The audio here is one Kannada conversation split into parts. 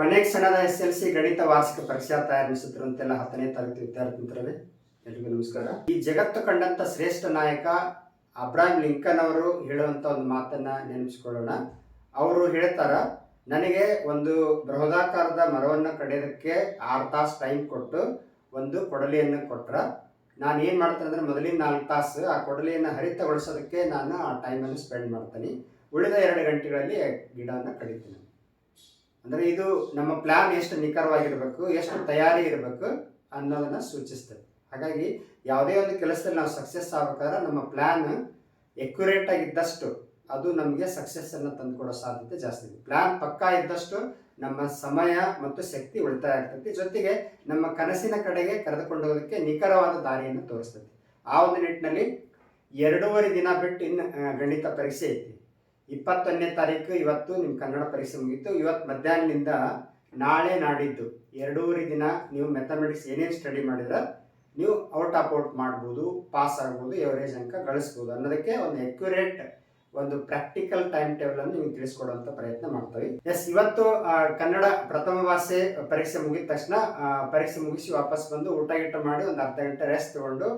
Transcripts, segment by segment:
ಕೊನೆಗೆ ಕ್ಷಣದ ಎಸ್ ಎಲ್ ಸಿ ಗಣಿತ ವಾರ್ಷಿಕ ಪರೀಕ್ಷಾ ತಯಾರಿಸುತ್ತಿರುವಂತೆಲ್ಲ ಹತ್ತನೇ ತರಗತಿ ವಿದ್ಯಾರ್ಥಿ ಮಿತ್ರರೇ ಎಲ್ರಿಗೂ ನಮಸ್ಕಾರ. ಈ ಜಗತ್ತು ಕಂಡಂತ ಶ್ರೇಷ್ಠ ನಾಯಕ ಅಬ್ರಾಹಿಂ ಲಿಂಕನ್ ಅವರು ಹೇಳುವಂತ ಒಂದು ಮಾತನ್ನ ನೆನಪಿಸಿಕೊಳ್ಳೋಣ. ಅವರು ಹೇಳ್ತಾರ, ನನಗೆ ಒಂದು ಬೃಹದಾಕಾರದ ಮರವನ್ನು ಕಡಿಯೋದಕ್ಕೆ ಆರು ತಾಸು ಟೈಮ್ ಕೊಟ್ಟು ಒಂದು ಕೊಡಲಿಯನ್ನು ಕೊಟ್ರ, ನಾನು ಏನು ಮಾಡ್ತೇನೆ ಅಂದರೆ ಮೊದಲಿನ ನಾಲ್ಕು ತಾಸು ಆ ಕೊಡಲಿಯನ್ನು ಹರಿತಗೊಳಿಸೋದಕ್ಕೆ ನಾನು ಆ ಟೈಮನ್ನು ಸ್ಪೆಂಡ್ ಮಾಡ್ತೀನಿ. ಉಳಿದ ಎರಡು ಗಂಟೆಗಳಲ್ಲಿ ಗಿಡವನ್ನು ಕಡಿತೀನಿ. ಅಂದರೆ ಇದು ನಮ್ಮ ಪ್ಲಾನ್ ಎಷ್ಟು ನಿಖರವಾಗಿರಬೇಕು, ಎಷ್ಟು ತಯಾರಿ ಇರಬೇಕು ಅನ್ನೋದನ್ನ ಸೂಚಿಸ್ತದೆ. ಹಾಗಾಗಿ ಯಾವುದೇ ಒಂದು ಕೆಲಸದಲ್ಲಿ ನಾವು ಸಕ್ಸಸ್ ಆಗ್ಬೇಕಾದ್ರೆ ನಮ್ಮ ಪ್ಲಾನ್ ಎಕ್ಯುರೇಟ್ ಆಗಿದ್ದಷ್ಟು ಅದು ನಮಗೆ ಸಕ್ಸಸ್ಸನ್ನು ತಂದುಕೊಡೋ ಸಾಧ್ಯತೆ ಜಾಸ್ತಿ ಇದೆ. ಪ್ಲಾನ್ ಪಕ್ಕಾ ಇದ್ದಷ್ಟು ನಮ್ಮ ಸಮಯ ಮತ್ತು ಶಕ್ತಿ ಉಳಿತಾಯ ಆಗ್ತೈತಿ ಜೊತೆಗೆ ನಮ್ಮ ಕನಸಿನ ಕಡೆಗೆ ಕರೆದುಕೊಂಡು ಹೋಗೋದಕ್ಕೆ ನಿಖರವಾದ ದಾರಿಯನ್ನು ತೋರಿಸ್ತೈತಿ ಆ ಒಂದು ನಿಟ್ಟಿನಲ್ಲಿ ಎರಡೂವರೆ ದಿನ ಬಿಟ್ಟು ಇನ್ನು ಗಣಿತ ಪರೀಕ್ಷೆ ಐತಿ. ಇಪ್ಪತ್ತೊಂದನೇ ತಾರೀಕು ಇವತ್ತು ನಿಮ್ಮ ಕನ್ನಡ ಪರೀಕ್ಷೆ ಮುಗೀತು. ಇವತ್ತು ಮಧ್ಯಾಹ್ನದಿಂದ ನಾಳೆ ನಾಡಿದ್ದು ಎರಡೂವರೆ ದಿನ ನೀವು ಮೆಥಮೆಟಿಕ್ಸ್ ಏನೇನು ಸ್ಟಡಿ ಮಾಡಿದ್ರೆ ನೀವು ಔಟ್ ಆಫ್ ಔಟ್ ಮಾಡ್ಬೋದು ಪಾಸ್ ಆಗ್ಬೋದು ಎವರೇಜ್ ಅಂಕ ಗಳಿಸ್ಬೋದು ಅನ್ನೋದಕ್ಕೆ ಒಂದು ಅಕ್ಯುರೇಟ್ ಒಂದು ಪ್ರಾಕ್ಟಿಕಲ್ ಟೈಮ್ ಟೇಬಲ್ ಅನ್ನು ನೀವು ತಿಳಿಸ್ಕೊಡುವಂತ ಪ್ರಯತ್ನ ಮಾಡ್ತೀವಿ. ಎಸ್ ಇವತ್ತು ಕನ್ನಡ ಪ್ರಥಮ ಭಾಷೆ ಪರೀಕ್ಷೆ ಮುಗಿದ ತಕ್ಷಣ ಪರೀಕ್ಷೆ ಮುಗಿಸಿ ವಾಪಸ್ ಬಂದು ಊಟ ಗೀಟ ಮಾಡಿ ಒಂದು ಅರ್ಧ ಗಂಟೆ ರೆಸ್ಟ್ ತಗೊಂಡು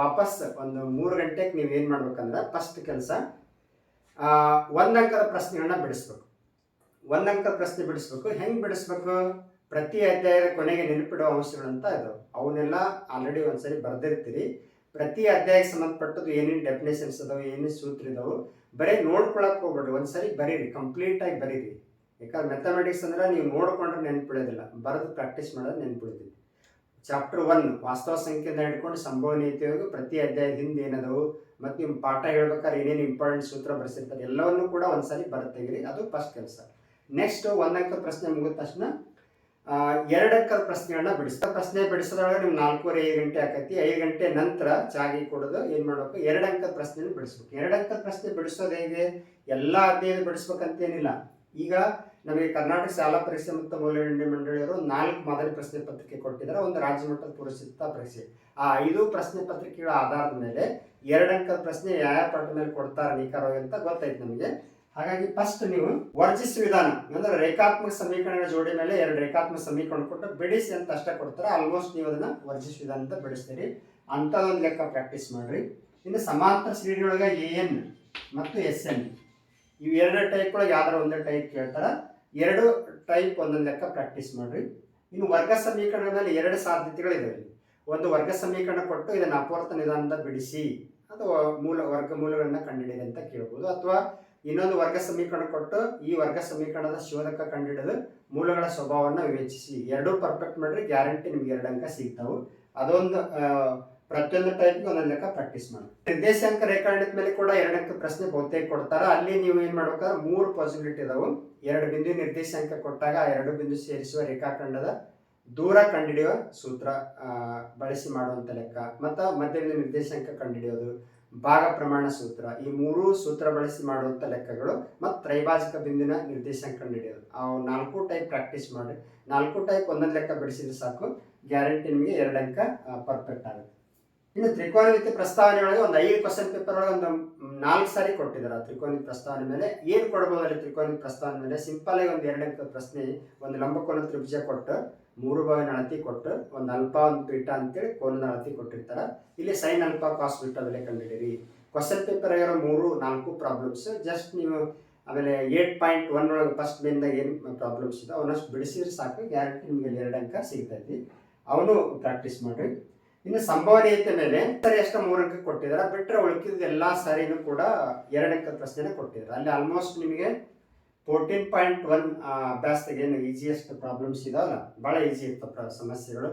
ವಾಪಸ್ ಒಂದು ಮೂರು ಗಂಟೆಗೆ ನೀವು ಏನು ಮಾಡ್ಬೇಕಂದ್ರೆ ಫಸ್ಟ್ ಕೆಲಸ ಒಂದು ಅಂಕದ ಪ್ರಶ್ನೆಗಳನ್ನ ಬಿಡಿಸ್ಬೇಕು. ಒಂದು ಅಂಕದ ಪ್ರಶ್ನೆ ಬಿಡಿಸ್ಬೇಕು. ಹೆಂಗೆ ಬಿಡಿಸ್ಬೇಕು? ಪ್ರತಿ ಅಧ್ಯಾಯದ ಕೊನೆಗೆ ನೆನಪಿಡುವ ಅಂಶಗಳಂತ ಇದು. ಅವನ್ನೆಲ್ಲ ಆಲ್ರೆಡಿ ಒಂದ್ಸರಿ ಬರ್ದಿರ್ತೀರಿ. ಪ್ರತಿ ಅಧ್ಯಾಯಕ್ಕೆ ಸಂಬಂಧಪಟ್ಟದ್ದು ಏನೇನು ಡೆಫಿನೇಷನ್ಸ್ ಅದಾವೆ, ಏನೇನು ಸೂತ್ರ ಇದಾವೆ, ಬರೀ ನೋಡ್ಕೊಳಕ್ ಹೋಗ್ಬೇಡ್ರಿ. ಒಂದ್ಸರಿ ಬರೀರಿ ಕಂಪ್ಲೀಟ್ ಆಗಿ ಬರೀರಿ. ಯಾಕಂದ್ರೆ ಮೆಥಮೆಟಿಕ್ಸ್ ಅಂದ್ರೆ ನೀವು ನೋಡ್ಕೊಂಡ್ರೆ ನೆನ್ಪಿಡೋದಿಲ್ಲ. ಬರೆದು ಪ್ರಾಕ್ಟೀಸ್ ಮಾಡೋದು ನೆನ್ಪಿಡ್ತೀವಿ ಚಾಪ್ಟರ್ ಒನ್ ವಾಸ್ತವ ಸಂಖ್ಯೆಯಿಂದ ಹಿಡ್ಕೊಂಡು ಸಂಭವನೀಯತೆ ಪ್ರತಿ ಅಧ್ಯಾಯದ ಹಿಂದೆ ಏನದವು? ಮತ್ತು ನಿಮ್ಮ ಪಾಠ ಹೇಳ್ಬೇಕಾದ್ರೆ ಏನೇನು ಇಂಪಾರ್ಟೆಂಟ್ ಸೂತ್ರ ಬರೆಸಿರ್ತಾರೆ, ಎಲ್ಲವನ್ನೂ ಕೂಡ ಒಂದ್ಸರಿ ಬರುತ್ತೆಗಿರಿ ಅದು ಫಸ್ಟ್ ಕೆಲಸ. ನೆಕ್ಸ್ಟ್ ಒಂದಕ್ಕ ಪ್ರಶ್ನೆ ಮುಗಿದ ತಕ್ಷಣ ಎರಡಕ್ಕ ಪ್ರಶ್ನೆಗಳನ್ನ ಬಿಡಿಸ್ತಾ ಪ್ರಶ್ನೆ ಬಿಡಿಸೋದ್ರೊಳಗೆ ನಿಮ್ಗೆ ನಾಲ್ಕೂವರೆ ಐದು ಗಂಟೆ ಆಕತಿ. ಐದು ಗಂಟೆ ನಂತರ ಚಾಗಿ ಕೊಡೋದು, ಏನು ಮಾಡಬೇಕು? ಎರಡು ಅಂಕದ ಪ್ರಶ್ನೆನ ಬಿಡಿಸ್ಬೇಕು. ಎರಡು ಅಂಕದ ಪ್ರಶ್ನೆ ಬಿಡಿಸೋದು ಹೇಗೆ? ಎಲ್ಲ ಅಧ್ಯಾಯದ ಬಿಡಿಸ್ಬೇಕಂತೇನಿಲ್ಲ. ಈಗ ನಮಗೆ ಕರ್ನಾಟಕ ಶಾಲಾ ಪರೀಕ್ಷೆ ಮತ್ತು ಮೌಲ್ಯನಿರ್ಣಯ ಮಂಡಳಿಯವರು ನಾಲ್ಕು ಮಾದರಿ ಪ್ರಶ್ನೆ ಪತ್ರಿಕೆ ಕೊಟ್ಟಿದ್ದಾರೆ. ಒಂದು ರಾಜ್ಯ ಮಟ್ಟದ ಪುರಸ್ಕೃತ ಪರೀಕ್ಷೆ ಆ ಐದು ಪ್ರಶ್ನೆ ಪತ್ರಿಕೆಗಳ ಆಧಾರದ ಮೇಲೆ ಎರಡು ಅಂಕದ ಪ್ರಶ್ನೆ ಯಾವ ಪಾಠ ಮೇಲೆ ಕೊಡ್ತಾರೆ ನಿಖರವಾಗಿ ಅಂತ ಗೊತ್ತಾಯ್ತು ನಮಗೆ. ಹಾಗಾಗಿ ಫಸ್ಟ್ ನೀವು ವರ್ಜಿಸ್ ವಿಧಾನ, ಅಂದ್ರೆ ರೇಖಾತ್ಮಕ ಸಮೀಕರಣಗಳ ಜೋಡಿ ಮೇಲೆ ಎರಡು ರೇಖಾತ್ಮಕ ಸಮೀಕರಣ ಕೊಟ್ಟು ಬಿಡಿಸಿ ಅಂತ ಅಷ್ಟೇ ಕೊಡ್ತಾರೆ. ಆಲ್ಮೋಸ್ಟ್ ನೀವು ಅದನ್ನ ವರ್ಜಿಸ್ ವಿಧಾನ ಅಂತ ಬಿಡಿಸ್ತೀರಿ. ಒಂದು ಲೆಕ್ಕ ಪ್ರಾಕ್ಟೀಸ್ ಮಾಡ್ರಿ. ಇನ್ನು ಸಮಾಂತರ ಶ್ರೇಣಿಯೊಳಗೆ ಎ ಎನ್ ಮತ್ತು ಎಸ್ ಎನ್. ಇವು ಎರಡು ಟೈಪ್ ಒಳಗೆ ಯಾವ್ದಾರ ಒಂದೇ ಟೈಪ್ ಕೇಳ್ತಾರ? ಎರಡು ಟೈಪ್ ಒಂದೊಂದು ಲೆಕ್ಕ ಪ್ರಾಕ್ಟೀಸ್ ಮಾಡ್ರಿ. ಇನ್ನು ವರ್ಗ ಸಮೀಕರಣದಲ್ಲಿ ಎರಡು ಸಾಧ್ಯತೆಗಳಿವೆ ಒಂದು ವರ್ಗ ಸಮೀಕರಣ ಕೊಟ್ಟು ಇದನ್ನು ಅಪವರ್ತ ನಿಧಾನದ ಬಿಡಿಸಿ, ಅಥವಾ ಮೂಲ ವರ್ಗ ಮೂಲಗಳನ್ನ ಕಂಡುಹಿಡಿದೆ ಅಂತ ಕೇಳ್ಬೋದು. ಅಥವಾ ಇನ್ನೊಂದು ವರ್ಗ ಸಮೀಕರಣ ಕೊಟ್ಟು ಈ ವರ್ಗ ಸಮೀಕರಣದ ಶೋಧಕ ಕಂಡುಹಿಡಿದು ಮೂಲಗಳ ಸ್ವಭಾವವನ್ನು ವಿವೇಚಿಸಿ. ಎರಡೂ ಪರ್ಫೆಕ್ಟ್ ಮಾಡ್ರಿ ಗ್ಯಾರಂಟಿ ನಿಮ್ಗೆ ಎರಡು ಅಂಕ ಸಿಗ್ತಾವೆ. ಅದೊಂದು ಪ್ರತಿಯೊಂದು ಟೈಪ್ ಒಂದೊಂದು ಲೆಕ್ಕ ಪ್ರಾಕ್ಟೀಸ್ ಮಾಡಿ ನಿರ್ದೇಶಾಂಕ ರೇಖಾಂಡದ ಮೇಲೆ ಕೂಡ ಎರಡಕ್ಕೆ ಪ್ರಶ್ನೆ ಬಹುತೇಕ ಕೊಡ್ತಾರ. ಅಲ್ಲಿ ನೀವು ಏನ್ ಮಾಡ್ಬೇಕಾದ್ರೆ ಮೂರು ಪಾಸಿಬಿಲಿಟಿ ಇದಾವು. ಎರಡು ಬಿಂದು ನಿರ್ದೇಶಾಂಕ ಕೊಟ್ಟಾಗ ಆ ಎರಡು ಬಿಂದು ಸೇರಿಸುವ ರೇಖಾಖಂಡದ ದೂರ ಕಂಡುಹಿಡಿಯುವ ಸೂತ್ರ ಬಳಸಿ ಮಾಡುವಂಥ ಲೆಕ್ಕ. ಮತ್ತು ಮಧ್ಯಬಿಂದು ನಿರ್ದೇಶಾಂಕ ಕಂಡುಹಿಡಿಯೋದು, ಭಾಗ ಪ್ರಮಾಣ ಸೂತ್ರ. ಈ ಮೂರು ಸೂತ್ರ ಬಳಸಿ ಮಾಡುವಂಥ ಲೆಕ್ಕಗಳು ಮತ್ತು ತ್ರೈಭಾಜಿಕ ಬಿಂದಿನ ನಿರ್ದೇಶಾಂಕ ಕಂಡುಹಿಡಿಯೋದು. ಅವು ನಾಲ್ಕು ಟೈಪ್ ಪ್ರಾಕ್ಟೀಸ್ ಮಾಡಿ ನಾಲ್ಕು ಟೈಪ್ ಒಂದೊಂದು ಲೆಕ್ಕ ಬಿಡಿಸಿದ್ರೆ ಸಾಕು. ಗ್ಯಾರಂಟಿ ನಿಮಗೆ ಎರಡು ಅಂಕ ಪರ್ಫೆಕ್ಟ್ ಆಗುತ್ತೆ. ಇನ್ನು ತ್ರಿಕೋನಮಿತಿ ಪ್ರಸ್ತಾವನೆ ಒಳಗೆ ಒಂದು ಐದು ಕ್ವಶನ್ ಪೇಪರ್ ಒಳಗೆ ಒಂದು ನಾಲ್ಕು ಸಾರಿ ಕೊಟ್ಟಿದ್ದಾರೆ ಆ ತ್ರಿಕೋನಮಿತಿ ಪ್ರಸ್ತಾವನೆ ಮೇಲೆ. ಏನು ಕೊಡ್ಬೋದು ಅಲ್ಲಿ ಪ್ರಸ್ತಾವನೆ ಮೇಲೆ? ಸಿಂಪಲ್ ಆಗಿ ಒಂದು ಎರಡು ಅಂಕದ ಪ್ರಶ್ನೆ, ಒಂದು ಲಂಬಕೋನ ತ್ರಿಭುಜ ಕೊಟ್ಟು, ಮೂರು ಬಾವಿನ ಅಳತಿ ಕೊಟ್ಟು, ಒಂದು ಅಲ್ಪ, ಒಂದು ಪೀಠ ಅಂತೇಳಿ ಕೋನದ ಅಳತಿ ಕೊಟ್ಟಿರ್ತಾರೆ. ಇಲ್ಲಿ ಸೈನ್ ಅಲ್ಪ ಕಾಸ್ ಬಿಟ್ಟು ಅದಲ್ಲೇ ಕಂಡುಹಿಡಿರಿ ಕ್ವಶನ್ ಪೇಪರ್ ಆಗಿರೋ ಮೂರು, ನಾಲ್ಕು ಪ್ರಾಬ್ಲಮ್ಸ್ ಜಸ್ಟ್ ನೀವು ಆಮೇಲೆ ಏಟ್ ಪಾಯಿಂಟ್ ಒನ್ ಒಳಗೆ ಫಸ್ಟ್ ಮೇನ್ದಾಗ ಏನು ಪ್ರಾಬ್ಲಮ್ಸ್ ಇದೆ ಅವನಷ್ಟು ಬಿಡಿಸಿದ್ರೆ ಸಾಕು. ಗ್ಯಾರಂಟಿ ನಿಮಗೆ ಎರಡು ಅಂಕ ಸಿಗ್ತೈತಿ ಅವನು ಪ್ರಾಕ್ಟೀಸ್ ಮಾಡ್ರಿ. ಇನ್ನು ಸಂಭವನೀಯತೆ ಮೇಲೆ ಸರಿ ಅಷ್ಟ ಮೂರಕ್ಕೆ ಕೊಟ್ಟಿದ್ದಾರೆ. ಬಿಟ್ಟರೆ ಉಳಿಕಿದ ಎಲ್ಲ ಸಾರಿನೂ ಕೂಡ ಎರಡಕ್ಕೆ ಪ್ರಶ್ನೆ ಕೊಟ್ಟಿದ್ದಾರೆ. ಅಲ್ಲಿ ಆಲ್ಮೋಸ್ಟ್ ನಿಮಗೆ ಫೋರ್ಟೀನ್ ಪಾಯಿಂಟ್ ಒನ್ ಅಭ್ಯಾಸದಾಗ ಏನು ಈಸಿಯೆಸ್ಟ್ ಪ್ರಾಬ್ಲಮ್ಸ್ ಇದಾವಲ್ಲ? ಭಾಳ ಈಸಿ ಇರ್ತವೆ ಸಮಸ್ಯೆಗಳು.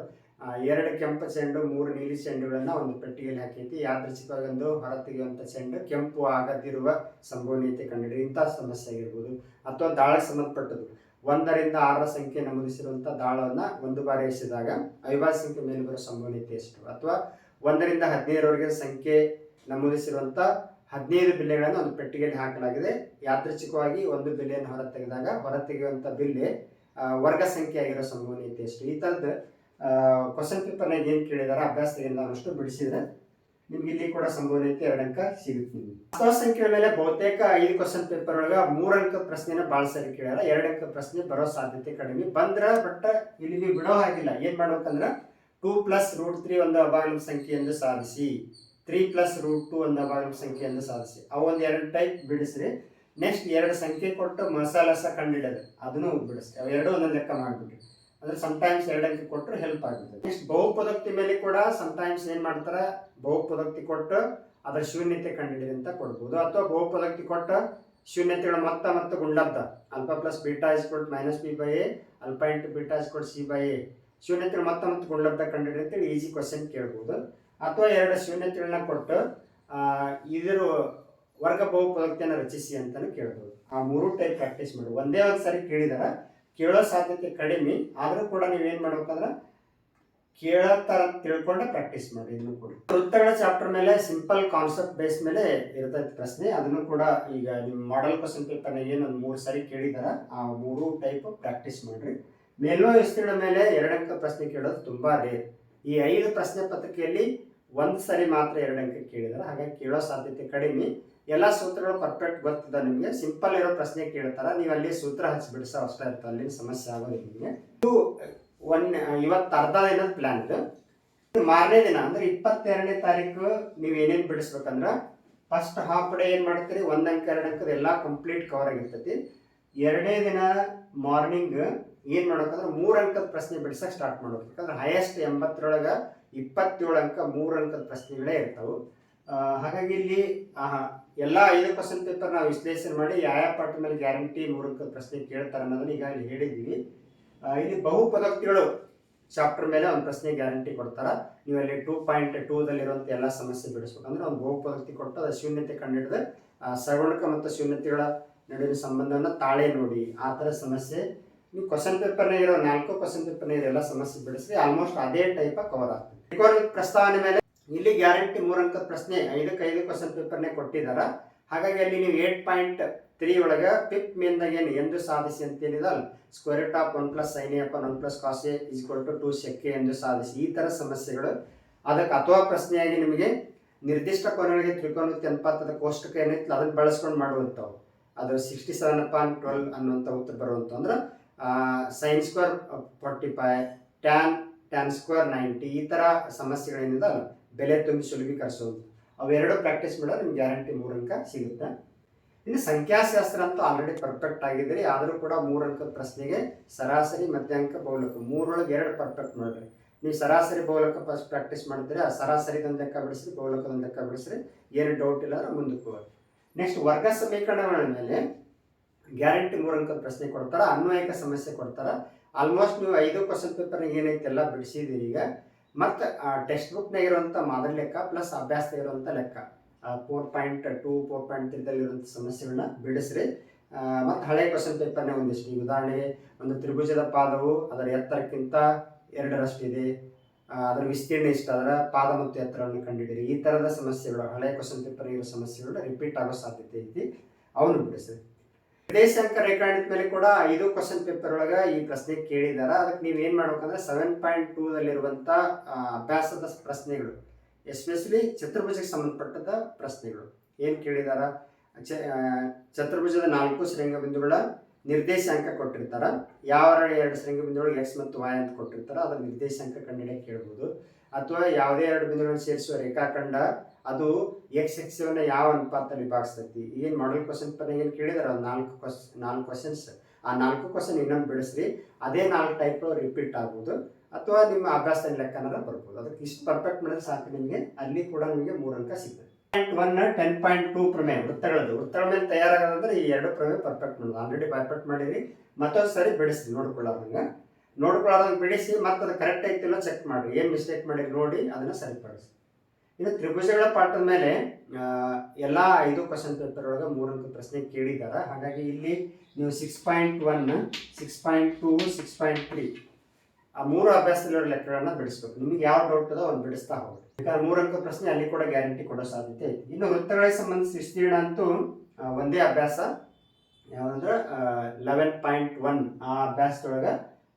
ಎರಡು ಕೆಂಪು ಚೆಂಡು, ಮೂರು ನೀಲಿ ಚೆಂಡುಗಳನ್ನು ಒಂದು ಪೆಟ್ಟಿಗೆಯಲ್ಲಿ ಹಾಕೈತಿ ಯಾದೃಚ್ಛಿಕವಾಗಿ ಒಂದು ಹೊರತೆಗೆಯುವಂಥ ಚೆಂಡು, ಕೆಂಪು ಆಗದಿರುವ ಸಂಭವನೀಯತೆ ಕಂಡುಹಿಡಿ ಇಂಥ ಸಮಸ್ಯೆ ಆಗಿರ್ಬೋದು. ಅಥವಾ ದಾಳಿ ಸಂಬಂಧಪಟ್ಟದ್ದು. ಒಂದರಿಂದ ಆರರ ಸಂಖ್ಯೆ ನಮೂದಿಸಿರುವಂಥ ದಾಳವನ್ನು ಒಂದು ಬಾರಿ ಎಸೆದಾಗ ಅವಿಭಾಜ್ಯ ಸಂಖ್ಯೆ ಮೇಲೆ ಬರೋ ಸಂಭವನೀಯತೆ ಎಷ್ಟು? ಅಥವಾ ಒಂದರಿಂದ ಹದಿನೈದರವರೆಗೆ ಸಂಖ್ಯೆ ನಮೂದಿಸಿರುವಂಥ ಹದಿನೈದು ಬಿಲ್ಲೆಗಳನ್ನು ಒಂದು ಪೆಟ್ಟಿಗೆಯಲ್ಲಿ ಹಾಕಲಾಗಿದೆ. ಯಾದೃಚ್ಛಿಕವಾಗಿ ಒಂದು ಬಿಲ್ಲೆಯನ್ನು ಹೊರತೆಗೆದಾಗ ಹೊರತೆಗೆಯುವಂಥ ಬಿಲ್ಲೆ ವರ್ಗ ಸಂಖ್ಯೆ ಆಗಿರೋ ಸಂಭವನೀಯತೆ ಎಷ್ಟು? ಈ ಥರದ್ದು ಕ್ವಶನ್ ಪೇಪರ್ನಾಗ ಏನು ಕೇಳಿದಾರೆ ಅಭ್ಯಾಸದಿಂದ ಅಷ್ಟು ಬಿಡಿಸಿದ್ರೆ ನಿಮ್ಗೆ ಇಲ್ಲಿ ಕೂಡ ಸಂಭವನೀಯತೆ ಎರಡು ಅಂಕ ಸಿಗುತ್ತೆ. ನಿಮ್ಗೆ ಸಂಖ್ಯೆ ಮೇಲೆ ಬಹುತೇಕ ಐದು ಕ್ವಶನ್ ಪೇಪರ್ ಒಳಗ ಮೂರ್ ಅಂಕ ಪ್ರಶ್ನೆನ ಭಾಳ ಸರಿ ಕೇಳಲ್ಲ ಎರಡು ಅಂಕ ಪ್ರಶ್ನೆ ಬರೋ ಸಾಧ್ಯತೆ ಕಡಿಮೆ. ಬಂದ್ರೆ ಬಟ್ ಇಲ್ಲಿ ನೀವು ಬಿಡೋ ಹಾಗಿಲ್ಲ. ಏನ್ ಮಾಡ್ಬೇಕಂದ್ರ ಟೂ ಪ್ಲಸ್ ರೂಟ್ ತ್ರೀ ಒಂದು ಅಭಾಗಲ ಸಂಖ್ಯೆಯನ್ನು ಸಾಧಿಸಿ. ತ್ರೀ ಪ್ಲಸ್ ರೂಟ್ ಟು ಒಂದು ಅಭಾಗಲ ಸಂಖ್ಯೆಯನ್ನು ಸಾಧಿಸಿ. ಅವೊಂದು ಎರಡು ಟೈಪ್ ಬಿಡಿಸ್ರಿ. ನೆಕ್ಸ್ಟ್ ಎರಡು ಸಂಖ್ಯೆ ಕೊಟ್ಟು ಮಸಾಲಸ ಕಂಡಿಡೋದು. ಅದನ್ನು ಬಿಡಿಸ್ರಿ. ಎರಡು ಒಂದೊಂದು ಲೆಕ್ಕ ಮಾಡಿಬಿಡ್ರಿ. ಅಂದ್ರೆ ಸಮಟೈಮ್ಸ್ ಎರಡು ಅಂಕಿ ಕೊಟ್ಟರೆ ಹೆಲ್ಪ್ ಆಗುತ್ತೆ ನೆಕ್ಸ್ಟ್ ಬಹುಪದಕ್ತಿ ಮೇಲೆ ಕೂಡ ಸಮಟೈಮ್ಸ್ ಏನು ಮಾಡ್ತಾರೆ? ಬಹುಪದಕ್ತಿ ಕೊಟ್ಟು ಅದರ ಶೂನ್ಯತೆ ಕಂಡುಹಿಡಿದ ಅಂತ ಕೊಡ್ಬೋದು. ಅಥವಾ ಬಹುಪದಕ್ತಿ ಕೊಟ್ಟು ಶೂನ್ಯತೆಗಳ ಮೊತ್ತ ಮತ್ತು ಗುಂಡದ್ದ ಅಲ್ಪ ಪ್ಲಸ್ ಬೀಟಾ ಕೊಟ್ಟು minus B by A alpha into beta ಕೊಟ್ಟು ಸಿ ಬೈ ಎ ಶೂನ್ಯತೆಗಳ ಮೊತ್ತ ಮತ್ತು ಗುಂಡದ್ದ ಕಂಡುಹಿಡಿ ಅಂತೇಳಿ ಈಸಿ ಕ್ವಶನ್ ಕೇಳ್ಬೋದು. ಅಥವಾ ಎರಡು ಶೂನ್ಯತೆಗಳನ್ನ ಕೊಟ್ಟು ಇದ್ರ ವರ್ಗ ಬಹುಪದಕ್ತಿಯನ್ನು ರಚಿಸಿ ಅಂತಲೂ ಕೇಳ್ಬೋದು. ಆ ಮೂರು ಟೈಪ್ ಪ್ರಾಕ್ಟೀಸ್ ಮಾಡಿ. ಒಂದೇ ಒಂದು ಸರಿ ಕೇಳಿದಾರ. ಕೇಳೋ ಸಾಧ್ಯತೆ ಕಡಿಮೆ, ಆದರೂ ಕೂಡ ನೀವೇನು ಮಾಡ್ಬೇಕಂದ್ರೆ ಕೇಳೋ ಥರ ತಿಳ್ಕೊಂಡೆ ಪ್ರಾಕ್ಟೀಸ್ ಮಾಡಿ, ಇದನ್ನು ಕೂಡ. ವೃತ್ತಗಳ ಚಾಪ್ಟರ್ ಮೇಲೆ ಸಿಂಪಲ್ ಕಾನ್ಸೆಪ್ಟ್ ಬೇಸ್ ಮೇಲೆ ಇರ್ತೈತೆ ಪ್ರಶ್ನೆ. ಅದನ್ನು ಕೂಡ ಈಗ ನಿಮ್ಮ ಮಾಡೆಲ್ ಕ್ವಶನ್ ಪೇಪರ್ನ ಏನು ಒಂದು ಮೂರು ಸಾರಿ ಕೇಳಿದಾರ. ಆ ಮೂರು ಟೈಪ್ ಪ್ರಾಕ್ಟೀಸ್ ಮಾಡ್ರಿ. ಮೇಲ್ನೋ ವಿಸ್ತೀರ್ಣ ಮೇಲೆ ಎರಡಂಕ ಪ್ರಶ್ನೆ ಕೇಳೋದು ತುಂಬಾ ರೇರ್ ಈ ಐದು ಪ್ರಶ್ನೆ ಪತ್ರಿಕೆಯಲ್ಲಿ ಒಂದು ಸರಿ ಮಾತ್ರ ಎರಡು ಅಂಕ ಕೇಳಿದಾರೆ. ಹಾಗಾಗಿ ಕೇಳೋ ಸಾಧ್ಯತೆ ಕಡಿಮೆ. ಎಲ್ಲ ಸೂತ್ರಗಳು ಪರ್ಫೆಕ್ಟ್ ಗೊತ್ತಿದೆ ನಿಮಗೆ. ಸಿಂಪಲ್ ಇರೋ ಪ್ರಶ್ನೆ ಕೇಳ್ತಾರ? ನೀವು ಅಲ್ಲಿ ಸೂತ್ರ ಹಚ್ಚಿ ಬಿಡಿಸೋ ಅಷ್ಟೇ ಇರ್ತದೆ. ಅಲ್ಲಿ ಸಮಸ್ಯೆ ಆಗೋದಿಲ್ಲ ನಿಮಗೆ. ಇದು ಒನ್, ಇವತ್ತು ಅರ್ಧ ದಿನದ ಪ್ಲಾನ್ ಇದು. ಮಾರನೇ ದಿನ. ಅಂದ್ರೆ ಇಪ್ಪತ್ತೆರಡನೇ ತಾರೀಕು ನೀವು ಏನೇನು ಬಿಡಿಸ್ಬೇಕಂದ್ರ ಫಸ್ಟ್ ಹಾಫ್ ಡೇ ಏನು ಮಾಡ್ತೀರಿ? ಒಂದು ಅಂಕ, ಎರಡು ಅಂಕದ ಎಲ್ಲ ಕಂಪ್ಲೀಟ್ ಕವರ್ ಆಗಿರ್ತೈತಿ. ಎರಡನೇ ದಿನ ಮಾರ್ನಿಂಗ್ ಏನು ಮಾಡ್ಬೇಕಂದ್ರೆ ಮೂರು ಅಂಕದ ಪ್ರಶ್ನೆ ಬಿಡಿಸೋಕೆ ಸ್ಟಾರ್ಟ್ ಮಾಡ್ಬೇಕು. ಯಾಕಂದ್ರೆ ಹೈಯೆಸ್ಟ್ ಎಂಬತ್ತರೊಳಗೆ ಇಪ್ಪತ್ತೇಳು ಅಂಕ, ಮೂರು ಅಂಕದ ಪ್ರಶ್ನೆಗಳೇ ಇರ್ತವೆ. ಹಾಗಾಗಿ ಇಲ್ಲಿ ಎಲ್ಲ ಐದು ಪರ್ಸೆಂಟ್ ಪೇಪರ್ ನಾವು ವಿಶ್ಲೇಷಣೆ ಮಾಡಿ ಯಾವ ಪಾಠ ಮೇಲೆ ಗ್ಯಾರಂಟಿ ಮೂರು ಅಂಕದ ಪ್ರಶ್ನೆ ಕೇಳ್ತಾರೆ ಅನ್ನೋದನ್ನ ಈಗಾಗಲೇ ಹೇಳಿದ್ದೀವಿ ಇಲ್ಲಿ ಬಹುಪದಕ್ತಿಗಳು ಚಾಪ್ಟರ್ ಮೇಲೆ ಒಂದು ಪ್ರಶ್ನೆ ಗ್ಯಾರಂಟಿ ಕೊಡ್ತಾರ. ನೀವು ಅಲ್ಲಿ ಟೂ ಪಾಯಿಂಟ್ ಟೂದಲ್ಲಿರುವಂಥ ಎಲ್ಲ ಸಮಸ್ಯೆ ಬಿಡಿಸ್ಬೇಕು ಅಂದ್ರೆ ಒಂದು ಬಹುಪದಕ್ತಿ ಕೊಟ್ಟು ಅದು ಶೂನ್ಯತೆ ಕಂಡುಹಿಡಿದು ಸಗುಣಕ ಮತ್ತು ಶೂನ್ಯತೆಗಳ ನಡುವಿನ ಸಂಬಂಧವನ್ನು ತಾಳೆ ನೋಡಿ. ಆ ಥರ ಸಮಸ್ಯೆ. ನೀವು ಕ್ವಶನ್ ಪೇಪರ್ನೇ ಇರೋ ನಾಲ್ಕು ಕ್ವಶನ್ ಇರೋ ಎಲ್ಲ ಸಮಸ್ಯೆ ಬಿಡಿಸ್ರಿ ಆಲ್ಮೋಸ್ಟ್ ಅದೇ ಟೈಪ್ ಕವರ್ ಆಗ್ತದೆ. ರಿಕಾರ್ಡಿಂಗ್ ಪ್ರಸ್ತಾವನೆ ಮೇಲೆ ಇಲ್ಲಿ ಗ್ಯಾರಂಟಿ ಮೂರು ಅಂಕದ ಪ್ರಶ್ನೆ, ಐದಕ್ಕೆ ಐದು ಕ್ವಶನ್ ಪೇಪರ್ನೇ ಕೊಟ್ಟಿದ್ದಾರೆ ಹಾಗಾಗಿ ಅಲ್ಲಿ ನೀವು ಏಟ್ ಪಾಯಿಂಟ್ ತ್ರೀ ಒಳಗೆ ಪಿಪ್ ಮೇನ್ದಾಗ ಏನು ಎಂದು ಸಾಧಿಸಿ ಅಂತ ಏನಿದಲ್ಲ square of one plus sine up one plus cos A equal to ಸೆಕ್ಕೆ ಎಂದು ಸಾಧಿಸಿ. ಈ ಥರ ಸಮಸ್ಯೆಗಳು. ಅದಕ್ಕೆ ಅಥವಾ ಪ್ರಶ್ನೆಯಾಗಿ ನಿಮಗೆ ನಿರ್ದಿಷ್ಟ ಕೋನಗಳಿಗೆ ತ್ರಿಕೋನಕ್ಕೆ ಅನುಪಾತದ ಕೋಷ್ಟಕ ಏನೈತಿ ಅದನ್ನು ಬಳಸ್ಕೊಂಡು ಮಾಡುವಂಥವು. ಅದು ಸಿಕ್ಸ್ಟಿ ಸೆವೆನ್ ಅಪಾನ್ ಟ್ವೆಲ್ ಅನ್ನುವಂಥ ಉತ್ತರ ಬರುವಂಥ ಅಂದ್ರೆ sine square forty five tan tan square ninety ಈ ಥರ ಸಮಸ್ಯೆಗಳೇನಿದೆ ಅಲ್ಲ ಬೆಲೆ ತುಂಬಿ ಸುಲಭೀಕರಿಸೋದು ಅವೆರಡು ಪ್ರಾಕ್ಟೀಸ್ ಮಾಡೋದು ನಿಮ್ಗೆ ಗ್ಯಾರಂಟಿ ಮೂರು ಅಂಕ ಸಿಗುತ್ತೆ. ಇನ್ನು ಸಂಖ್ಯಾಶಾಸ್ತ್ರ ಅಂತೂ ಆಲ್ರೆಡಿ ಪರ್ಫೆಕ್ಟ್ ಆಗಿದ್ರಿ ಆದರೂ ಕೂಡ ಮೂರು ಅಂಕದ ಪ್ರಶ್ನೆಗೆ ಸರಾಸರಿ ಮಧ್ಯಾಂಕ ಬಹುಲಕ ಮೂರೊಳಗೆ ಎರಡು ಪರ್ಫೆಕ್ಟ್ ಮಾಡ್ರಿ ನೀವು ಸರಾಸರಿ ಬೌಲಕ ಫಸ್ಟ್ ಪ್ರಾಕ್ಟೀಸ್ ಮಾಡಿದ್ರೆ ಆ ಸರಾಸರಿದೊಂದು ಲೆಕ್ಕ ಬಿಡಿಸ್ರಿ, ಬಹುಲಕದೊಂದು ಲೆಕ್ಕ ಬಿಡಿಸ್ರಿ. ಏನು ಡೌಟ್ ಇಲ್ಲ ಮುಂದಕ್ಕೆ ಹೋಗಿ ನೆಕ್ಸ್ಟ್ ವರ್ಗ ಸಮೀಕರಣಗಳ ಮೇಲೆ ಗ್ಯಾರಂಟಿ ಮೂರು ಅಂಕದ ಪ್ರಶ್ನೆ ಕೊಡ್ತಾರ? ಅನ್ವಯಿಕ ಸಮಸ್ಯೆ ಕೊಡ್ತಾರ? ಆಲ್ಮೋಸ್ಟ್ ನೀವು ಐದು ಕ್ವಶನ್ ಪೇಪರ್ ಏನೈತೆ ಎಲ್ಲ ಬಿಡಿಸಿದ್ದೀರಿ ಈಗ. ಮತ್ತು ಟೆಕ್ಸ್ಟ್ ಬುಕ್ನಾಗ ಇರುವಂಥ ಮಾದರಿ ಲೆಕ್ಕ ಪ್ಲಸ್ ಅಭ್ಯಾಸದಾಗ ಇರುವಂಥ ಲೆಕ್ಕ. Four point two four point ತ್ರೀದಲ್ಲಿ ಇರುವಂಥ ಸಮಸ್ಯೆಗಳನ್ನ ಬಿಡಿಸ್ರಿ. ಮತ್ತು ಹಳೆ ಕ್ವಶನ್ ಪೇಪರ್ನೇ ಒಂದಿಷ್ಟು ಈಗ ಉದಾಹರಣೆಗೆ ಒಂದು ತ್ರಿಭುಜದ ಪಾದವು ಅದರ ಎತ್ತರಕ್ಕಿಂತ ಎರಡರಷ್ಟಿದೆ ಅದರ ವಿಸ್ತೀರ್ಣ ಇಷ್ಟ ಅದರ ಪಾದ ಮತ್ತು ಎತ್ತರವನ್ನು ಕಂಡುಹಿಡಿಯಿರಿ ಈ ಥರದ ಸಮಸ್ಯೆಗಳು, ಹಳೆ ಕ್ವಶನ್ ಪೇಪರ್ ಇರೋ ಸಮಸ್ಯೆಗಳು ರಿಪೀಟ್ ಆಗೋ ಸಾಧ್ಯತೆ ಐತಿ. ಅವನು ಬಿಡಿಸ್ರಿ. ನಿರ್ದೇಶಾಂಕ ರೆಕಾರ್ಡ್ ಮೇಲೆ ಕೂಡ ಐದು ಕ್ವಶನ್ ಪೇಪರ್ ಒಳಗೆ ಈ ಪ್ರಶ್ನೆ ಕೇಳಿದಾರ. ಅದಕ್ಕೆ ನೀವು ಏನು ಮಾಡ್ಬೇಕಂದ್ರೆ ಸೆವೆನ್ ಪಾಯಿಂಟ್ ಟೂದಲ್ಲಿರುವಂಥ ಅಭ್ಯಾಸದ ಪ್ರಶ್ನೆಗಳು ಎಸ್ಪೆಷಲಿ ಚತುರ್ಭುಜಕ್ಕೆ ಸಂಬಂಧಪಟ್ಟದ ಪ್ರಶ್ನೆಗಳು. ಏನು ಕೇಳಿದಾರ? ಚತುರ್ಭುಜದ ನಾಲ್ಕು ಶ್ರೇಂಗ ಬಿಂದುಗಳ ನಿರ್ದೇಶಾಂಕ ಕೊಟ್ಟಿರ್ತಾರ. ಯಾವ ಎರಡು ಶ್ರೇಂಗ ಬಿಂದುಗಳು ಎಕ್ಸ್ ಮತ್ತು ವಾಯ್ ಅಂತ ಕೊಟ್ಟಿರ್ತಾರ. ಅದರ ನಿರ್ದೇಶಾಂಕ ಕಂಡುಹಿಡಿಯಕ್ಕೆ ಕೇಳ್ಬೋದು. ಅಥವಾ ಯಾವುದೇ ಎರಡು ಬಿಂದುಗಳನ್ನು ಸೇರಿಸುವ ರೇಖಾಖಂಡ ಅದು ಎಕ್ಸ್ ಎಕ್ಸವನ್ನು ಯಾವ ಅನುಪಾತ ವಿಭಾಗಿಸ್ತೈತಿ? ಏನು ಮಾಡಲ್ ಕ್ವಶನ್ ಪದ ಏನು ಕೇಳಿದಾರೆ? ನಾಲ್ಕು ಕ್ವಶ್ ನಾಲ್ಕು ಕ್ವಶನ್ಸ್ ಆ ನಾಲ್ಕು ಕ್ವಶನ್ ಇನ್ನೊಂದು ಬಿಡಿಸ್ರಿ. ಅದೇ ನಾಲ್ಕು ಟೈಪ್ ರಿಪೀಟ್ ಆಗ್ಬೋದು ಅಥವಾ ನಿಮ್ಮ ಅಭ್ಯಾಸ ಲೆಕ್ಕನಾರ ಬರ್ಬೋದು. ಅದಕ್ಕೆ ಇಷ್ಟು ಪರ್ಫೆಕ್ಟ್ ಮಾಡಿದ್ರೆ ಸಾಕು ನಿಮಗೆ. ಅಲ್ಲಿ ಕೂಡ ನಿಮಗೆ ಮೂರು ಅಂಕ ಸಿಗ್ತದೆ. Point one ten point two ಪ್ರಮೇಯ, ವೃತ್ತಗಳದ್ದು. ವೃತ್ತಗಳ ಮೇಲೆ ತಯಾರಾಗೋದಂದ್ರೆ ಈ ಎರಡು ಪ್ರಮೇಯ ಪರ್ಫೆಕ್ಟ್ ಮಾಡೋದು. ಆಲ್ರೆಡಿ ಪರ್ಫೆಕ್ಟ್ ಮಾಡಿರಿ. ಮತ್ತೊಂದು ಸರಿ ಬಿಡಿಸಿ ನೋಡ್ಕೊಳ್ಳೋದಂಗೆ ನೋಡ್ಕೊಳ್ಳೋದಂಗೆ ಬಿಡಿಸಿ ಮತ್ತೆ ಅದು ಕರೆಕ್ಟ್ ಐತಿಲ್ಲ ಚೆಕ್ ಮಾಡಿರಿ. ಏನು ಮಿಸ್ಟೇಕ್ ಮಾಡಿರಿ ನೋಡಿ, ಅದನ್ನು ಸರಿಪಡಿಸಿ ಇನ್ನು ತ್ರಿಭುಜಗಳ ಪಾಠದ ಮೇಲೆ ಎಲ್ಲ ಐದು ಕ್ವಶನ್ ಪೇಪರ್ ಒಳಗೆ ಮೂರು ಅಂಕ ಪ್ರಶ್ನೆ ಕೇಳಿದ್ದಾರೆ. ಹಾಗಾಗಿ ಇಲ್ಲಿ ನೀವು six point one six point two six point three ಆ ಮೂರು ಅಭ್ಯಾಸದಲ್ಲಿರೋ ಲೆಕ್ಕಗಳನ್ನ ಬಿಡಿಸ್ಬೇಕು. ನಿಮಗೆ ಯಾವ ಡೌಟ್ ಅದೋ ಅವ್ನು ಬಿಡಿಸ್ತಾ ಹೋಗಿ ಯಾಕಂದ್ರೆ ಮೂರಂಕ ಪ್ರಶ್ನೆ ಅಲ್ಲಿ ಕೂಡ ಗ್ಯಾರಂಟಿ ಕೊಡೋ ಸಾಧ್ಯತೆ ಐತಿ ಇನ್ನು ವೃತ್ತಗಳಿಗೆ ಸಂಬಂಧಿಸಿ ವಿಸ್ತೀರ್ಣ ಅಂತೂ ಒಂದೇ ಅಭ್ಯಾಸ. ಯಾವುದಂದ್ರೆ ಲೆವೆನ್ ಪಾಯಿಂಟ್ ಒನ್ ಆ ಅಭ್ಯಾಸದೊಳಗೆ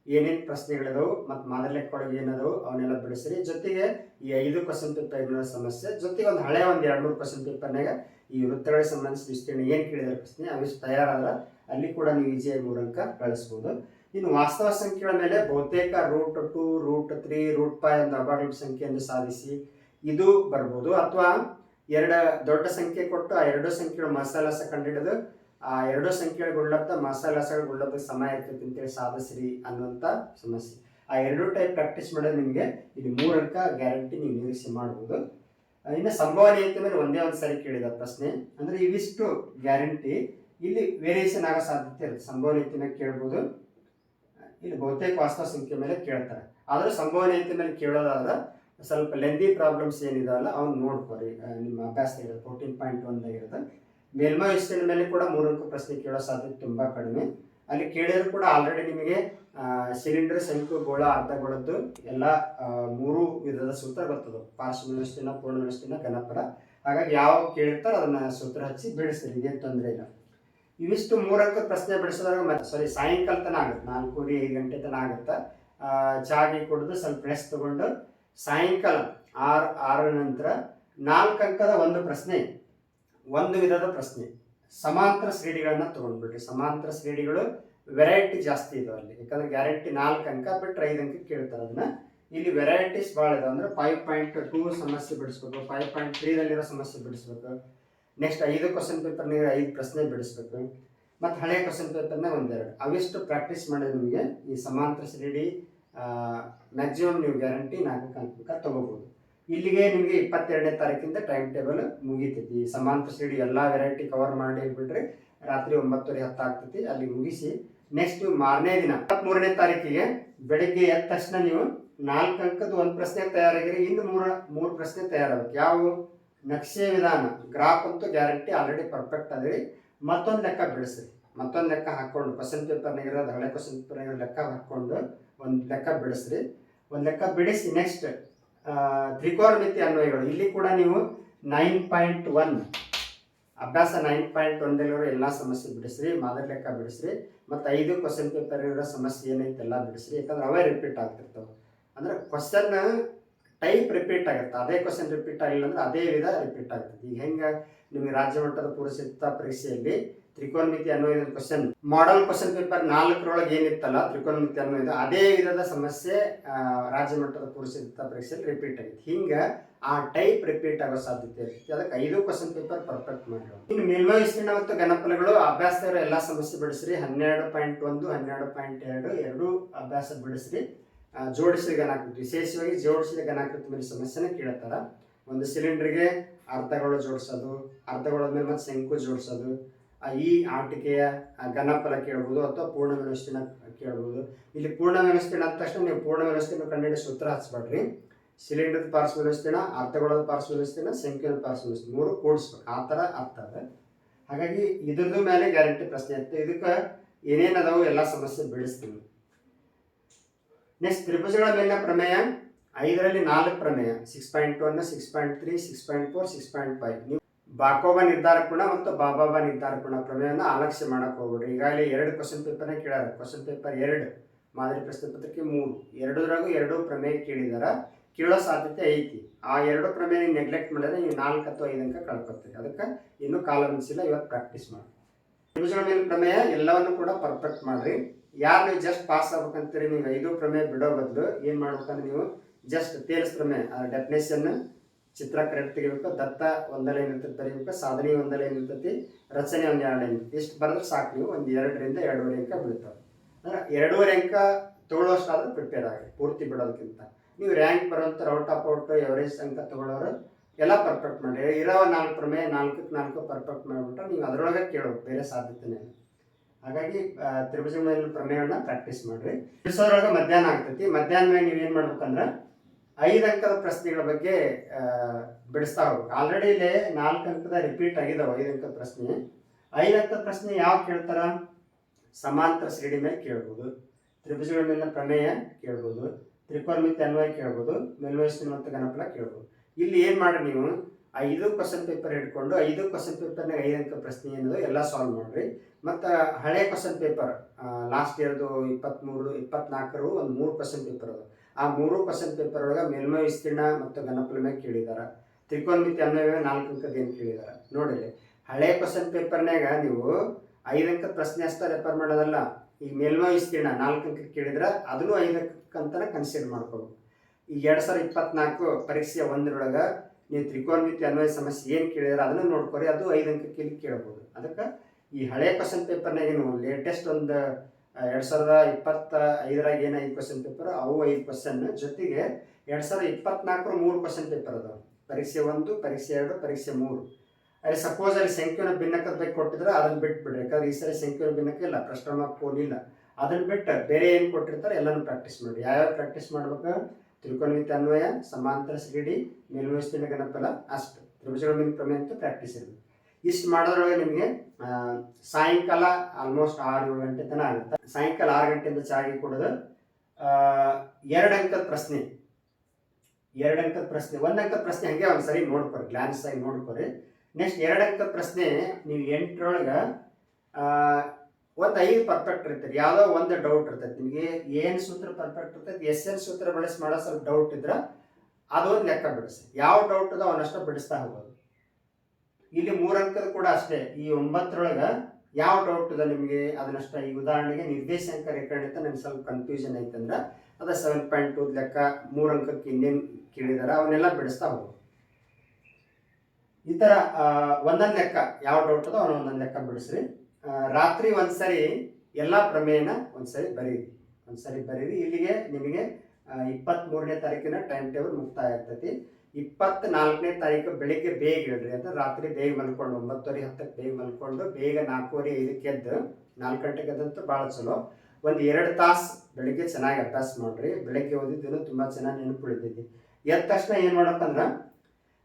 ಏನೇನು ಪ್ರಶ್ನೆಗಳಿದಾವು ಮತ್ತು ಮಾದರಿ ಲೆಕ್ಕದೊಳಗೆ ಏನದವು ಅವನ್ನೆಲ್ಲ ಬಿಡಿಸ್ರಿ. ಜೊತೆಗೆ ಈ ಐದು ಕ್ವಶನ್ ಪೇಪರ್ ಸಮಸ್ಯೆ. ಜೊತೆಗೆ ಒಂದು ಹಳೆ ಒಂದು ಎರಡು ಮೂರು ಕ್ವಶನ್ ಪೇಪರ್ನಾಗ ಈ ವೃತ್ತಗಳಿಗೆ ಸಂಬಂಧಿಸಿದ ವಿಸ್ತೀರ್ಣ ಏನು ಕೇಳಿದಾರೆ ಪ್ರಶ್ನೆ ಅವಿಷ್ಟು ತಯಾರಾದ್ರೆ ಅಲ್ಲಿ ಕೂಡ ನೀವು ಈಸಿಯಾಗಿ ಮೂರಂಕ ಕಳಿಸ್ಬೋದು. ಇನ್ನು ವಾಸ್ತವ ಸಂಖ್ಯೆಗಳ ಮೇಲೆ ಬಹುತೇಕ root two root three root five ಒಂದು ಅಭಾಗಲ ಸಂಖ್ಯೆಯನ್ನು ಸಾಧಿಸಿ ಇದು ಬರ್ಬೋದು. ಅಥವಾ ಎರಡು ದೊಡ್ಡ ಸಂಖ್ಯೆ ಕೊಟ್ಟು ಆ ಎರಡು ಸಂಖ್ಯೆಗಳು ಮಸಾಲಸ ಕಂಡುಹಿಡಿದು ಆ ಎರಡು ಸಂಖ್ಯೆಗಳು ಗುಳ್ಳತ್ತ ಮಸಾಲಸಗಳ ಗುಳ್ಳತ್ತ ಸಮಯ ಇರ್ತೈತಿ ಅಂತೇಳಿ ಸಾಧಿಸ್ರಿ ಅನ್ನುವಂಥ ಸಮಸ್ಯೆ. ಆ ಎರಡು ಟೈಪ್ ಪ್ರಾಕ್ಟೀಸ್ ಮಾಡೋದು ನಿಮಗೆ ಇಲ್ಲಿ ಮೂರು ಅಂಕ ಗ್ಯಾರಂಟಿ ನೀವು ನಿರೀಕ್ಷೆ ಮಾಡ್ಬೋದು. ಇನ್ನು ಸಂಭವನೀಯತೆ ಮೇಲೆ ಒಂದೇ ಒಂದು ಸರಿ ಕೇಳಿದ ಪ್ರಶ್ನೆ. ಅಂದ್ರೆ ಇವಿಷ್ಟು ಗ್ಯಾರಂಟಿ ಇಲ್ಲಿ ವೇರಿಯೇಷನ್ ಆಗೋ ಸಾಧ್ಯತೆ ಇರುತ್ತೆ. ಸಂಭವನೀಯತೆನ ಕೇಳ್ಬೋದು. ಇಲ್ಲಿ ಬಹುತೇಕ ವಾಸ್ತವ ಸಂಖ್ಯೆ ಮೇಲೆ ಕೇಳ್ತಾರೆ. ಆದರೂ ಸಂಭವನೀಯತೆ ಮೇಲೆ ಕೇಳೋದಾದ ಸ್ವಲ್ಪ ಲೆಂದಿ ಪ್ರಾಬ್ಲಮ್ಸ್ ಏನಿದಾವಲ್ಲ, ಅವ್ನು ನೋಡ್ಕೋರಿ. ನಿಮ್ಮ ಅಭ್ಯಾಸ ಇರೋದು ಫೋರ್ಟೀನ್ ಪಾಯಿಂಟ್ ಒಂದಾಗಿರುತ್ತೆ ಮೇಲ್ಮೈ ವಿಸ್ತೀರ್ಣ ಮೇಲೆ ಕೂಡ ಮೂರು ಅಂಕ ಪ್ರಶ್ನೆ ಕೇಳೋ ಸಾಧ್ಯತೆ ತುಂಬ ಕಡಿಮೆ. ಅಲ್ಲಿ ಕೇಳಿದ್ರು ಕೂಡ ಆಲ್ರೆಡಿ ನಿಮಗೆ ಸಿಲಿಂಡರ್ ಶಂಕು ಗೋಳ ಅರ್ಧಗೋಳದ್ದು ಎಲ್ಲ ಮೂರು ವಿಧದ ಸೂತ್ರ ಬರ್ತದೆ. ಪಾರ್ಶ್ವ ವಿಸ್ತೀರ್ಣ ಪೂರ್ಣ ವಿಸ್ತೀರ್ಣ ಘನಪರ ಹಾಗಾಗಿ ಯಾವ ಕೇಳಿರ್ತಾರೋ ಅದನ್ನ ಸೂತ್ರ ಹಚ್ಚಿ ಬಿಡಿಸ್ತೀರಿ ಇದೇನು ತೊಂದರೆ ಇಲ್ಲ. ಇವಿಷ್ಟು ಮೂರಕ್ಕ ಪ್ರಶ್ನೆ ಬಿಡಿಸಿದಾಗ ಮತ್ತೆ ಸಾರಿ ಸಾಯಂಕಾಲ ತನಕ ಆಗುತ್ತೆ. ನಾಲ್ಕೂವರೆ, ಐದು ಗಂಟೆ ತನ ಆಗುತ್ತೆ. ಚಾಗಿ ಕುಡಿದು ಸ್ವಲ್ಪ ರೆಸ್ಟ್ ತಗೊಂಡು ಸಾಯಂಕಾಲ ಆರು ಆರ ನಂತರ ನಾಲ್ಕು ಅಂಕದ ಒಂದು ಪ್ರಶ್ನೆ. ಒಂದು ವಿಧದ ಪ್ರಶ್ನೆ. ಸಮಾಂತರ ಶ್ರೇಣಿಗಳನ್ನ ತಗೊಂಡ್ಬಿಡ್ರಿ. ಸಮಾಂತರ ಶ್ರೇಣಿಗಳು ವೆರೈಟಿ ಜಾಸ್ತಿ ಇದಾವೆ ಅಲ್ಲಿ. ಯಾಕಂದ್ರೆ ಗ್ಯಾರಂಟಿ ನಾಲ್ಕು ಅಂಕ ಬಿಟ್ಟರೆ ಐದು ಅಂಕ ಕೇಳ್ತಾರೆ ಅದನ್ನ. ಇಲ್ಲಿ ವೆರೈಟೀಸ್ ಭಾಳ ಇದಾವೆ. ಅಂದ್ರೆ ಫೈವ್ ಪಾಯಿಂಟ್ ಟೂ ಸಮಸ್ಯೆ ಬಿಡಿಸ್ಬೇಕು ಫೈವ್ ಪಾಯಿಂಟ್ ತ್ರೀದಲ್ಲಿರೋ ಸಮಸ್ಯೆ ಬಿಡಿಸ್ಬೇಕು. ನೆಕ್ಸ್ಟ್ ಐದು ಕ್ವಶನ್ ಪೇಪರ್ನಾಗ ಐದು ಪ್ರಶ್ನೆ ಬಿಡಿಸ್ಬೇಕು. ಮತ್ತು ಹಳೆ ಕ್ವಶನ್ ಪೇಪರ್ನ ಒಂದೆರಡು. ಅವಿಷ್ಟು ಪ್ರಾಕ್ಟೀಸ್ ಮಾಡಿದ್ರೆ ನಿಮಗೆ ಈ ಸಮಾಂತರ ಶ್ರೇಣಿ ಮ್ಯಾಕ್ಸಿಮಮ್ ನೀವು ಗ್ಯಾರಂಟಿ ನಾಲ್ಕು ಅಂಕ ತಗೋಬೋದು. ಇಲ್ಲಿಗೆ ನಿಮಗೆ ಇಪ್ಪತ್ತೆರಡನೇ ತಾರೀಕಿಂದ ಟೈಮ್ ಟೇಬಲ್ ಮುಗೀತೈತಿ. ಸಮಾಂತರ ಸೀಡಿ ಎಲ್ಲ ವೆರೈಟಿ ಕವರ್ ಮಾಡಿ ಬಿಟ್ರೆ ರಾತ್ರಿ ಒಂಬತ್ತುವರೆ ಹತ್ತು ಆಗ್ತೈತಿ ಅಲ್ಲಿ ಮುಗಿಸಿ ನೆಕ್ಸ್ಟ್ ಮಾರನೇ ದಿನ ಇಪ್ಪತ್ತ್ಮೂರನೇ ತಾರೀಕಿಗೆ ಬೆಳಿಗ್ಗೆ ಎದ್ದ ತಕ್ಷಣ ನೀವು ನಾಲ್ಕು ಅಂಕದ ಒಂದು ಪ್ರಶ್ನೆ ತಯಾರಾಗಿರಿ. ಇನ್ನು ಮೂರ, ಮೂರು ಪ್ರಶ್ನೆ ತಯಾರಾಗಬೇಕು. ಯಾವ? ನಕ್ಷೆ ವಿಧಾನ. ಗ್ರಾಫ್ ಅಂತೂ ಗ್ಯಾರಂಟಿ ಆಲ್ರೆಡಿ ಪರ್ಫೆಕ್ಟ್ ಅದ್ರಿ. ಮತ್ತೊಂದು ಲೆಕ್ಕ ಬಿಡಿಸ್ರಿ. ಮತ್ತೊಂದು ಲೆಕ್ಕ ಹಾಕ್ಕೊಂಡು ಕ್ವಶನ್ ಪೇಪರ್ನಾಗ ಇರೋದು ಹಳೆ ಕ್ವಶನ್ ಪೇಪರ್ನಾಗ ಲೆಕ್ಕ ಹಾಕ್ಕೊಂಡು ಒಂದು ಲೆಕ್ಕ ಬಿಡಿಸ್ರಿ. ಒಂದು ಲೆಕ್ಕ ಬಿಡಿಸಿ ನೆಕ್ಸ್ಟ್ ತ್ರಿಕೋನಮಿತಿ ಅನ್ವಯಗಳು. ಇಲ್ಲಿ ಕೂಡ ನೀವು ನೈನ್ ಪಾಯಿಂಟ್ ಒನ್ ಅಭ್ಯಾಸ ನೈನ್ ಪಾಯಿಂಟ್ ಒಂದಲ್ಲಿರೋ ಎಲ್ಲ ಸಮಸ್ಯೆ ಬಿಡಿಸ್ರಿ, ಮಾದರಿ ಲೆಕ್ಕ ಬಿಡಿಸ್ರಿ, ಮತ್ತು ಐದು ಕ್ವಶನ್ ಪೇಪರ್ ಇರೋ ಸಮಸ್ಯೆ ಏನೈತೆ ಎಲ್ಲ ಬಿಡಿಸ್ರಿ, ಯಾಕಂದ್ರೆ ಅವೇ ರಿಪೀಟ್ ಆಗ್ತಿರ್ತವೆ. ಅಂದ್ರೆ ಕ್ವಶನ್ ಟೈಪ್ ರಿಪೀಟ್ ಆಗುತ್ತೆ. ಅದೇ ಕ್ವಶನ್ ರಿಪೀಟ್ ಆಗಿಲ್ಲ ಅಂದ್ರೆ ಅದೇ ವಿಧ ರಿಪೀಟ್ ಆಗ್ತದೆ. ಈಗ ಹೆಂಗೆ ನಿಮಗೆ ರಾಜ್ಯ ಮಟ್ಟದ ಪೂರ್ವಸಿದ್ಧತಾ ಪರೀಕ್ಷೆಯಲ್ಲಿ ತ್ರಿಕೋನಮಿತಿ ಅನ್ನೋ ಇದ್ರ ಕ್ವಶನ್ ಮಾಡಲ್ ಕ್ವಶನ್ ಪೇಪರ್ ನಾಲ್ಕರೊಳಗೆ ಏನಿತ್ತಲ್ಲ, ತ್ರಿಕೋನಮಿತಿ ಅನ್ನೋ ಇದು, ಅದೇ ವಿಧದ ಸಮಸ್ಯೆ ರಾಜ್ಯ ಮಟ್ಟದ ಪೂರ್ವಸಿದ್ಧತಾ ಪರೀಕ್ಷೆಯಲ್ಲಿ ರಿಪೀಟ್ ಆಗಿತ್ತು. ಹಿಂಗೆ ಆ ಟೈಪ್ ರಿಪೀಟ್ ಆಗೋ ಸಾಧ್ಯತೆ ಇರುತ್ತೆ. ಅದಕ್ಕೆ ಐದು ಕ್ವಶನ್ ಪೇಪರ್ ಪರ್ಫೆಕ್ಟ್ ಮಾಡಿರೋ ಇನ್ನು ಮೇಲ್ಮೈ ವಿಸ್ತೀರ್ಣ ಮತ್ತು ಘನಫಲಗಳು, ಅಭ್ಯಾಸದವರು ಎಲ್ಲ ಸಮಸ್ಯೆ ಬಿಡಿಸ್ರಿ. ಹನ್ನೆರಡು ಪಾಯಿಂಟ್ ಒಂದು, ಹನ್ನೆರಡು ಪಾಯಿಂಟ್ ಎರಡು ಎರಡು ಅಭ್ಯಾಸ ಬಿಡಿಸ್ರಿ. ಜೋಡಿಸಿದ ಘನಾಕೃತಿ ವಿಶೇಷವಾಗಿ ಜೋಡಿಸಿದ ಘನಾಕೃತಿ ಮೇಲೆ ಸಮಸ್ಯೆನ ಕೇಳ್ತಾರ. ಒಂದು ಸಿಲಿಂಡರ್ಗೆ ಅರ್ಧಗಳು ಜೋಡಿಸೋದು ಅರ್ಧಗಳ ಮೇಲೆ ಮತ್ತೆ ಶಂಕು ಜೋಡಿಸೋದು ಈ ಆಟಿಕೆಯ ಘನಫಲ ಕೇಳ್ಬೋದು ಅಥವಾ ಪೂರ್ಣ ವ್ಯವಸ್ಥೆನ ಕೇಳ್ಬೋದು. ಇಲ್ಲಿ ಪೂರ್ಣ ವ್ಯವಸ್ಥೆನ ಅಂದ ತಕ್ಷಣ ನೀವು ಪೂರ್ಣ ವ್ಯವಸ್ಥೆನ ಕಂಡುಹಿಡಿದು ಸೂತ್ರ ಹಚ್ಬೇಡ್ರಿ ಸಿಲಿಂಡರ್ ಪಾರ್ಶ್ವ ವ್ಯವಸ್ಥೆನ, ಅರ್ಧಗೊಳದ ಪಾರ್ಸ್ ವ್ಯವಸ್ಥೆನ, ಸಂಖ್ಯೆಯ ಪಾರ್ಶ್ವ ವ್ಯವಸ್ಥೆ ಮೂರು ಕೂಡಿಸ್ಬೇಕು. ಆ ಥರ ಅರ್ಥ ಅದ ಹಾಗಾಗಿ ಇದ್ರದ್ದು ಮೇಲೆ ಗ್ಯಾರಂಟಿ ಪ್ರಶ್ನೆ ಇತ್ತು. ಇದಕ್ಕೆ ಏನೇನು ಅದಾವು ಎಲ್ಲ ಸಮಸ್ಯೆ ಬಿಡಿಸ್ತೀನಿ ನೆಕ್ಸ್ಟ್ ತ್ರಿಭುಜಗಳ ಮೇಲಿನ ಪ್ರಮೇಯ ಐದರಲ್ಲಿ ನಾಲ್ಕು ಪ್ರಮೇಯ. Six point one six point three six point four six point five ಬಾಕೋಬ ನಿರ್ಧಾರ ಪೂರ್ಣ ಮತ್ತು ಬಾಬಾಬ ನಿರ್ಧಾರ ಪೂರ್ಣ ಪ್ರಮೇಯವನ್ನು ಆಲಕ್ಷ್ಯ ಮಾಡಕ್ಕೆ ಹೋಗ್ಬೇಡಿ ಈಗಾಗಲೇ ಎರಡು ಕ್ವಶನ್ ಪೇಪರ್ನೇ ಕೇಳ್ಯಾರ ಕ್ವಶನ್ ಪೇಪರ್ ಎರಡು, ಮಾದರಿ ಪ್ರಶ್ನೆ ಪತ್ರಿಕೆ ಮೂರು. ಎರಡೂರಾಗೂ ಎರಡು ಪ್ರಮೇಯ ಕೇಳಿದಾರ. ಕೇಳೋ ಸಾಧ್ಯತೆ ಐತಿ. ಆ ಎರಡು ಪ್ರಮೇಯ ನೆಗ್ಲೆಕ್ಟ್ ಮಾಡಿದ್ರೆ ನೀವು ನಾಲ್ಕು ಅಥವಾ ಐದು ಅಂಕ ಕಳ್ಕೊತೀರಿ. ಅದಕ್ಕೆ ಇನ್ನೂ ಕಾಲ ಮಿಂಚಿಲ್ಲ ಇವತ್ತು ಪ್ರಾಕ್ಟೀಸ್ ಮಾಡಿ. ತ್ರಿಭುಜಗಳ ಮೇಲಿನ ಪ್ರಮೇಯ ಎಲ್ಲವನ್ನು ಕೂಡ ಪರ್ಫೆಕ್ಟ್ ಮಾಡಿರಿ. ಯಾರು ನೀವು ಜಸ್ಟ್ ಪಾಸ್ ಆಗ್ಬೇಕಂತೀರಿ, ನೀವು ಐದು ಪ್ರಮೇಯ ಬಿಡೋ ಬದಲು ಏನು ಮಾಡ್ಬೇಕಂದ್ರೆ ನೀವು ಜಸ್ಟ್ ತೇಲ್ಸ್ ಪ್ರಮೇಯ, ಆ ಡೆಫಿನೇಷನ್ ಚಿತ್ರ ಕರೆಕ್ಟ್ ತೆಗಿಬೇಕು, ದತ್ತ ಒಂದಲೇ ಇರ್ತೈತಿ ಬರೀಬೇಕು ಸಾಧನೆ ಒಂದಲೇ ಇರ್ತೈತಿ ರಚನೆ ಒಂದು ಎರಡು ಇರ್ತೈತಿ ಇಷ್ಟು ಬರೆದ್ರೆ ಸಾಕು ನೀವು, ಒಂದು ಎರಡರಿಂದ ಎರಡೂವರೆ ಅಂಕ ಬೀಳ್ತಾವೆ. ಅಂದ್ರೆ ಎರಡೂವರೆ ಅಂಕ ತೊಗೊಳ್ಳೋಷ್ಟಾದ್ರೂ ಪ್ರಿಪೇರ್ ಆಗಿ ಪೂರ್ತಿ ಬಿಡೋದಕ್ಕಿಂತ ನೀವು ರ್ಯಾಂಕ್ ಬರೋಂತ ಔಟ್ ಆಫ್ ಔಟ್ ಎವರೇಜ್ ಅಂಕ ತಗೊಳ್ಳೋರು ಎಲ್ಲ ಪರ್ಫೆಕ್ಟ್ ಮಾಡಿ. ಇರೋ ನಾಲ್ಕು ಪ್ರಮೇಯ ನಾಲ್ಕಕ್ಕೆ ನಾಲ್ಕು ಪರ್ಫೆಕ್ಟ್ ಮಾಡಿಬಿಟ್ರೆ ನೀವು ಅದರೊಳಗೆ ಕೇಳಬೇಕು ಬೇರೆ ಸಾಧ್ಯತೆನೇ ಹಾಗಾಗಿ ತ್ರಿಭುಜ ಪ್ರಮೇಯವನ್ನು ಪ್ರಾಕ್ಟೀಸ್ ಮಾಡ್ರಿ. ಬಿಡಿಸೋದ್ರೊಳಗೆ ಮಧ್ಯಾಹ್ನ ಆಗ್ತೈತಿ. ಮಧ್ಯಾಹ್ನ ಮೇಲೆ ಏನು ಮಾಡ್ಬೇಕಂದ್ರೆ ಐದು ಅಂಕದ ಪ್ರಶ್ನೆಗಳ ಬಗ್ಗೆ ಬಿಡಿಸ್ತಾ ಹೋಗ್ಬೇಕು. ಆಲ್ರೆಡಿ ಇಲ್ಲಿ ನಾಲ್ಕು ಅಂಕದ ರಿಪೀಟ್ ಆಗಿದಾವೆ, ಐದು ಅಂಕದ ಪ್ರಶ್ನೆ. ಐದು ಅಂಕದ ಪ್ರಶ್ನೆ ಯಾವ ಕೇಳ್ತಾರ? ಸಮಾಂತರ ಶ್ರೇಣಿ ಮೇಲೆ ಕೇಳ್ಬೋದು. ತ್ರಿಭುಜಗಳ ಮೇಲಿನ ಪ್ರಮೇಯ ಕೇಳ್ಬೋದು. ತ್ರಿಕೋನಮಿತಿ ಅನ್ವಯ ಕೇಳ್ಬೋದು. ಮೇಲ್ವಯಸ್ಸಿನ ಮತ್ತು ಗಣಪಲ ಕೇಳ್ಬೋದು. ಇಲ್ಲಿ ಏನು ಮಾಡ್ರಿ ನೀವು? ಐದು ಕ್ವಶನ್ ಪೇಪರ್ ಹಿಡ್ಕೊಂಡು, ಐದು ಕ್ವಶನ್ ಪೇಪರ್ನಾಗ ಐದು ಅಂಕ ಪ್ರಶ್ನೆ ಏನದು ಎಲ್ಲ ಸಾಲ್ವ್ ಮಾಡಿರಿ. ಮತ್ತು ಹಳೆ ಕ್ವಶನ್ ಪೇಪರ್ ಲಾಸ್ಟ್ ಇಯರ್ದು ಇಪ್ಪತ್ತ್ಮೂರು ಇಪ್ಪತ್ನಾಲ್ಕರು ಒಂದು ಮೂರು ಕ್ವಶನ್ ಪೇಪರ್ ಅದು ಆ ಮೂರು ಪರ್ಸೆಂಟ್ ಪೇಪರ್ ಒಳಗೆ ಮೇಲ್ಮೈ ವಿಸ್ತೀರ್ಣ ಮತ್ತು ಘನಫಲಮೆ ಕೇಳಿದಾರೆ. ತ್ರಿಕೋನಮಿತಿ ಅನ್ವಯ ನಾಲ್ಕು ಅಂಕದ ಏನು ಕೇಳಿದಾರೆ. ನೋಡಿರಿ, ಹಳೆ ಕ್ವಶನ್ ಪೇಪರ್ನಾಗ ನೀವು ಐದು ಅಂಕದ ಪ್ರಶ್ನೆ ಅಷ್ಟೇ ರೆಫರ್ ಮಾಡೋದಲ್ಲ. ಈ ಮೇಲ್ಮೈ ವಿಸ್ತೀರ್ಣ ನಾಲ್ಕು ಅಂಕ ಕೇಳಿದ್ರೆ ಅದನ್ನು ಐದು ಅಂಕಂತನ ಕನ್ಸಿಡರ್ ಮಾಡ್ಕೋಬೇಕು. ಈ ಎರಡು ಸಾವಿರದ ಇಪ್ಪತ್ನಾಲ್ಕು ಪರೀಕ್ಷೆ ಒಂದರೊಳಗೆ ನೀವು ತ್ರಿಕೋನಮಿತಿ ಅನ್ವಯ ಸಮಸ್ಯೆ ಏನು ಕೇಳಿದ್ರೆ ಅದನ್ನು ನೋಡ್ಕೊರಿ, ಅದು ಐದು ಅಂಕಕ್ಕೆ ಕೇಳ್ಬೋದು. ಅದಕ್ಕೆ ಈ ಹಳೆ ಪರ್ಸೆಂಟ್ ಪೇಪರ್ನಾಗ ಏನು ಲೇಟೆಸ್ಟ್ ಒಂದು ಎರಡು ಸಾವಿರದ ಇಪ್ಪತ್ತ ಐದರಾಗ ಏನು ಐದು ಪರ್ಸೆಂಟ್ ಪೇಪರ್ ಅವು ಐದು ಪರ್ಸೆಂಟ್ ಜೊತೆಗೆ ಎರಡು ಸಾವಿರದ ಇಪ್ಪತ್ನಾಲ್ಕರ ಮೂರು ಪರ್ಸೆಂಟ್ ಪೇಪರ್ ಅದಾವೆ. ಪರೀಕ್ಷೆ ಒಂದು, ಪರೀಕ್ಷೆ ಎರಡು, ಪರೀಕ್ಷೆ ಮೂರು. ಅಲ್ಲಿ ಸಪೋಸ್ ಅಲ್ಲಿ ಸಂಖ್ಯೆನ ಭಿನ್ನಕದ ಬಗ್ಗೆ ಕೊಟ್ಟಿದ್ರೆ ಅದನ್ನ ಬಿಟ್ಬಿಡ್ರಿ. ಯಾಕಂದ್ರೆ ಈ ಸರಿ ಸಂಖ್ಯೆನ ಭಿನ್ನಕ ಇಲ್ಲ, ಪ್ರಶ್ನೆ ಫೋನ್ ಇಲ್ಲ. ಅದನ್ನ ಬಿಟ್ಟು ಬೇರೆ ಏನು ಕೊಟ್ಟಿರ್ತಾರೆ ಎಲ್ಲನೂ ಪ್ರಾಕ್ಟೀಸ್ ಮಾಡಿ ಯಾವ್ಯಾವ ಪ್ರಾಕ್ಟೀಸ್ ಮಾಡ್ಬೇಕು? ತ್ರಿಕೋನಮಿತಿ ಅನ್ವಯ, ಸಮಾಂತರ ಸಿಡಿ ಮೇಲ್ವಸ್ತಿನ ಗಣಪಲ ಅಷ್ಟು ತ್ರಿಭುಜಗಳ ಮೇಲೆ ಪ್ರಮೇಯ ಅಂತ ಪ್ರಾಕ್ಟೀಸ್ ಇರಬೇಕು. ಇಷ್ಟು ಮಾಡೋದ್ರೊಳಗೆ ನಿಮಗೆ ಸಾಯಂಕಾಲ ಆಲ್ಮೋಸ್ಟ್ ಆರು ಗಂಟೆ ತನಕ ಆಗುತ್ತೆ. ಸಾಯಂಕಾಲ ಆರು ಗಂಟೆಯಿಂದ ಚಾಗಿ ಕೊಡೋದು ಎರಡು ಅಂಕದ ಪ್ರಶ್ನೆ. ಎರಡು ಅಂಕದ ಪ್ರಶ್ನೆ. ಒಂದು ಅಂಕದ ಪ್ರಶ್ನೆ ಹಂಗೆ ಒಂದು ಸರಿ ನೋಡ್ಕೊರಿ ಗ್ಲಾನ್ಸ್ ಆಗಿ ನೋಡ್ಕೊರಿ. ನೆಕ್ಸ್ಟ್ ಎರಡು ಅಂಕದ ಪ್ರಶ್ನೆ ನೀವು ಎಂಟರೊಳಗೆ ಒಂದು ಐದು ಪರ್ಫೆಕ್ಟ್ ಇರ್ತೈತಿ. ಯಾವುದೋ ಒಂದು ಡೌಟ್ ಇರ್ತೈತೆ. ನಿಮಗೆ ಏನು ಸೂತ್ರ ಪರ್ಫೆಕ್ಟ್ ಇರ್ತೈತೆ ಎಸ್ ಎನ್ ಸೂತ್ರ ಬಳಸಿ ಮಾಡೋ ಸ್ವಲ್ಪ ಡೌಟ್ ಇದ್ರೆ ಅದೊಂದು ಲೆಕ್ಕ ಬಿಡಿಸಿ. ಯಾವ ಡೌಟ್ ಅದ ಅವನಷ್ಟು ಬಿಡಿಸ್ತಾ ಹೋಗೋದು. ಇಲ್ಲಿ ಮೂರಂಕದ ಕೂಡ ಅಷ್ಟೇ. ಈ ಒಂಬತ್ತರೊಳಗೆ ಯಾವ ಡೌಟ್ ಇದೆ ನಿಮಗೆ? ಅದನ್ನಷ್ಟ ಈ ಉದಾಹರಣೆಗೆ ನಿರ್ದೇಶಾಂಕ ರೇಖಾಣಿತ ನನಗೆ ಸ್ವಲ್ಪ ಕನ್ಫ್ಯೂಷನ್ ಐತಂದ್ರೆ ಅದ ಸೆವೆನ್ ಪಾಯಿಂಟ್ ಟು ಲೆಕ್ಕ ಮೂರು ಅಂಕಕ್ಕೆ ಇನ್ನೇನು ಕೇಳಿದಾರೆ ಅವನ್ನೆಲ್ಲ ಬಿಡಿಸ್ತಾ ಹೋಗ್ಬೋದು ಈ ಥರ ಒಂದೊಂದು ಲೆಕ್ಕ ಯಾವ ಡೌಟ್ ಅದೋ ಅವನ ಒಂದೊಂದು ಲೆಕ್ಕ ಬಿಡಿಸ್ರಿ. ರಾತ್ರಿ ಒಂದ್ಸರಿ ಎಲ್ಲ ಪ್ರಮೇಯನ ಒಂದ್ಸರಿ ಬರೀರಿ. ಒಂದ್ಸರಿ ಬರೀರಿ. ಇಲ್ಲಿಗೆ ನಿಮಗೆ ಇಪ್ಪತ್ತ್ಮೂರನೇ ತಾರೀಕಿನ ಟೈಮ್ ಟೇಬಲ್ ಮುಕ್ತಾಯ ಆಗ್ತೈತಿ. ಇಪ್ಪತ್ನಾಲ್ಕನೇ ತಾರೀಕು ಬೆಳಿಗ್ಗೆ ಬೇಗ ಹೇಳ್ರಿ ಅಂತ ರಾತ್ರಿ ಬೇಗ ಮಲ್ಕೊಂಡು ಒಂಬತ್ತುವರೆ ಹತ್ತಕ್ಕೆ ಬೇಗ ಮಲ್ಕೊಂಡು ಬೇಗ ನಾಲ್ಕೂವರೆ ಐದಕ್ಕೆ ಎದ್ದು ನಾಲ್ಕು ಗಂಟೆಗೆ ಎದ್ದಂತೂ ಭಾಳ ಚಲೋ. ಒಂದು ಎರಡು ತಾಸು ಬೆಳಿಗ್ಗೆ ಚೆನ್ನಾಗಿ ಅಭ್ಯಾಸ ಮಾಡ್ರಿ. ಬೆಳಿಗ್ಗೆ ಓದಿದ್ದು ತುಂಬ ಚೆನ್ನಾಗಿ ನೆನಪು ಉಳಿತೈತಿ ಎದ್ದ ತಕ್ಷಣ ಏನು ಮಾಡ್ಬೇಕಂದ್ರೆ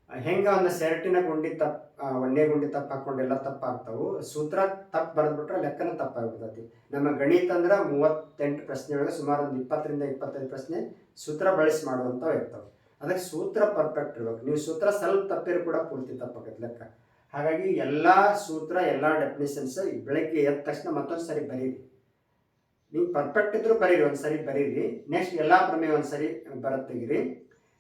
ಹೆಂಗೆ ಒಂದು ಶರ್ಟಿನ ಗುಂಡಿ ತಪ್ಪು ಒಂದೇ ಗುಂಡಿ ತಪ್ಪು ಎಲ್ಲ ತಪ್ಪಾಗ್ತಾವು ಸೂತ್ರ ತಪ್ಪು ಬರೆದ್ಬಿಟ್ರೆ ಲೆಕ್ಕನ ತಪ್ಪಾಗ್ಬಿಡ್ತೈತಿ ನಮ್ಮ ಗಣಿತ ಅಂದ್ರೆ ಮೂವತ್ತೆಂಟು ಪ್ರಶ್ನೆ ಒಳಗೆ ಸುಮಾರು ಒಂದು ಇಪ್ಪತ್ತರಿಂದ ಇಪ್ಪತ್ತೈದು ಪ್ರಶ್ನೆ ಸೂತ್ರ ಬಳಸಿ ಮಾಡುವಂಥವು ಇರ್ತಾವೆ. ಅದಕ್ಕೆ ಸೂತ್ರ ಪರ್ಫೆಕ್ಟ್ ಇರ್ಬೇಕು. ನೀವು ಸೂತ್ರ ಸ್ವಲ್ಪ ತಪ್ಪಿರು ಕೂಡ ಪೂರ್ತಿ ತಪ್ಪಾಗತ್ತೆ ಲೆಕ್ಕ. ಹಾಗಾಗಿ ಎಲ್ಲ ಸೂತ್ರ, ಎಲ್ಲ ಡೆಫಿನೇಷನ್ಸ್ ಬೆಳಗ್ಗೆ ಎದ್ದ ತಕ್ಷಣ ಮತ್ತೊಂದು ಸರಿ ಬರೀರಿ. ನೀವು ಪರ್ಫೆಕ್ಟ್ ಇದ್ರೂ ಬರೀರಿ ಒಂದು ಸರಿ ಬರೀರಿ. ನೆಕ್ಸ್ಟ್ ಎಲ್ಲ ಪ್ರಮೇಯ ಒಂದು ಸರಿ ಬರತ್ ತೆಗೀರಿ.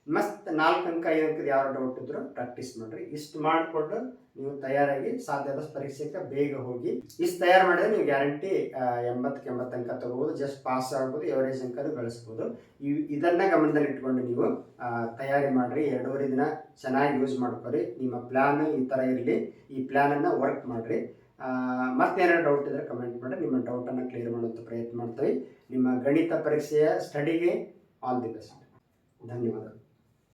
ಮಸ್ತ್ ನಾಲ್ಕು ಅಂಕ, ಐದು ಅಂಕದ ಯಾವ ಡೌಟ್ ಇದ್ರು ಪ್ರಾಕ್ಟೀಸ್ ಮಾಡ್ರಿ. ಇಷ್ಟು ಮಾಡಿಕೊಂಡು ನೀವು ತಯಾರಾಗಿ ಸಾಧ್ಯ ಆದಷ್ಟು ಪರೀಕ್ಷೆಗೆ ಬೇಗ ಹೋಗಿ, ಇಷ್ಟು ತಯಾರು ಮಾಡಿದ್ರೆ ನೀವು ಗ್ಯಾರಂಟಿ ಎಂಬತ್ತಕ್ಕೆ ಎಂಬತ್ತು ಅಂಕ ತಗೋಬೋದು ಜಸ್ಟ್ ಪಾಸ್ ಆಗ್ಬೋದು ಎವರೇಜ್ ಅಂಕನೂ ಗಳಿಸ್ಬೋದು. ಇದನ್ನ ಗಮನದಲ್ಲಿ ಇಟ್ಕೊಂಡು ನೀವು ತಯಾರಿ ಮಾಡಿರಿ. ಎರಡೂವರೆ ದಿನ ಚೆನ್ನಾಗಿ ಯೂಸ್ ಮಾಡ್ಕೊರಿ ನಿಮ್ಮ ಪ್ಲ್ಯಾನ್ ಈ ಥರ ಇರಲಿ. ಈ ಪ್ಲ್ಯಾನನ್ನು ವರ್ಕ್ ಮಾಡಿರಿ. ಮತ್ತೇನಾದ್ರು ಡೌಟ್ ಇದ್ರೆ ಕಮೆಂಟ್ ಮಾಡಿ. ನಿಮ್ಮ ಡೌಟನ್ನು ಕ್ಲಿಯರ್ ಮಾಡುವಂಥ ಪ್ರಯತ್ನ ಮಾಡ್ತೀವಿ. ನಿಮ್ಮ ಗಣಿತ ಪರೀಕ್ಷೆಯ ಸ್ಟಡಿಗೆ ಆಲ್ ದಿ ಬೆಸ್ಟ್ ಧನ್ಯವಾದಗಳು